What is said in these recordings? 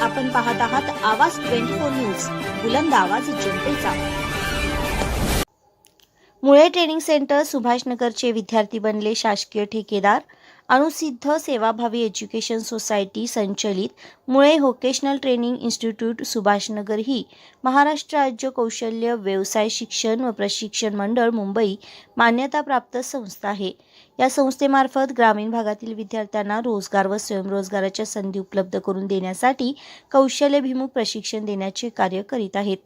आपण पाहत आहात आवाज ट्वेंटी फोर न्यूज. बुलंद आवाज जनतेचा. मुळे ट्रेनिंग सेंटर सुभाषनगरचे विद्यार्थी बनले शासकीय ठेकेदार. अणुसिद्ध सेवाभावी एज्युकेशन सोसायटी संचलित Mule vocational training institute Subhashnagar ही महाराष्ट्र राज्य कौशल्य व्यवसाय शिक्षण व प्रशिक्षण मंडळ मुंबई मान्यताप्राप्त संस्था आहे. या संस्थेमार्फत ग्रामीण भागातील विद्यार्थ्यांना रोजगार व स्वयंरोजगाराच्या संधी उपलब्ध करून देण्यासाठी कौशल्यभिमुख प्रशिक्षण देण्याचे कार्य करीत आहेत.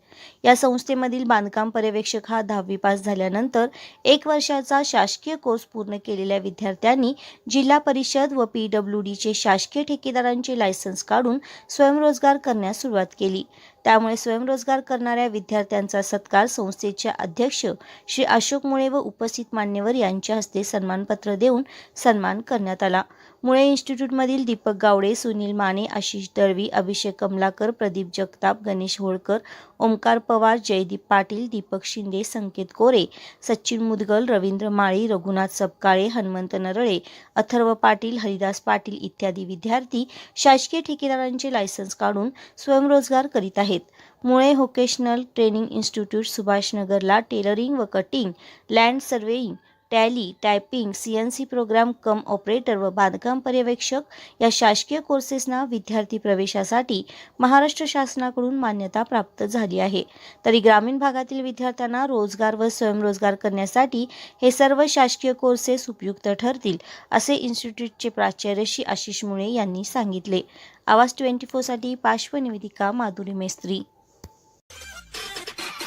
या संस्थेमधील बांधकाम पर्यवेक्षक हा दहावी पास झाल्यानंतर एक वर्षाचा शासकीय कोर्स पूर्ण केलेल्या विद्यार्थ्यांनी जिल्हा परिषद व पीडब्ल्यू डीचे शासकीय ठेकेदारांचे लायसन्स काढून स्वयंरोजगार करण्यास सुरुवात केली. त्यामुळे स्वयंरोजगार करणाऱ्या विद्यार्थ्यांचा सत्कार संस्थेचे अध्यक्ष श्री अशोक मुळे व उपस्थित मान्यवर यांच्या हस्ते सन्मानपत्र देऊन सन्मान करण्यात आला. मुळे इन्स्टिट्यूटमधील दीपक गावडे सुनील माने आशिष दळवी अभिषेक कमलाकर प्रदीप जगताप गणेश होळकर ओमकार पवार जयदीप पाटील दीपक शिंदे संकेत कोरे सचिन मुदगल रवींद्र माळी रघुनाथ सपकाळे हनुमंत नरळे अथर्व पाटील हरिदास पाटील इत्यादी विद्यार्थी शासकीय ठेकेदारांचे लायसन्स काढून स्वयंरोजगार करीत आहेत. मुळे व्होकेशनल ट्रेनिंग इन्स्टिट्यूट सुभाषनगरला टेलरिंग व cutting land surveying tally typing C N C program cum operator व बांधकाम पर्यवेक्षक या शासकीय कोर्सेसना विद्यार्थी प्रवेशासाठी महाराष्ट्र शासनाकडून मान्यता प्राप्त झाली आहे. तरी ग्रामीण भागातील विद्यार्थ्यांना रोजगार व स्वयंरोजगार करण्यासाठी हे सर्व शासकीय कोर्सेस उपयुक्त ठरतील असे इन्स्टिट्यूटचे प्राचार्य श्री आशिष मुळे यांनी सांगितले. आवाज ट्वेंटी फोरसाठी पार्श्वनिवेदिका माधुरी मेस्त्री.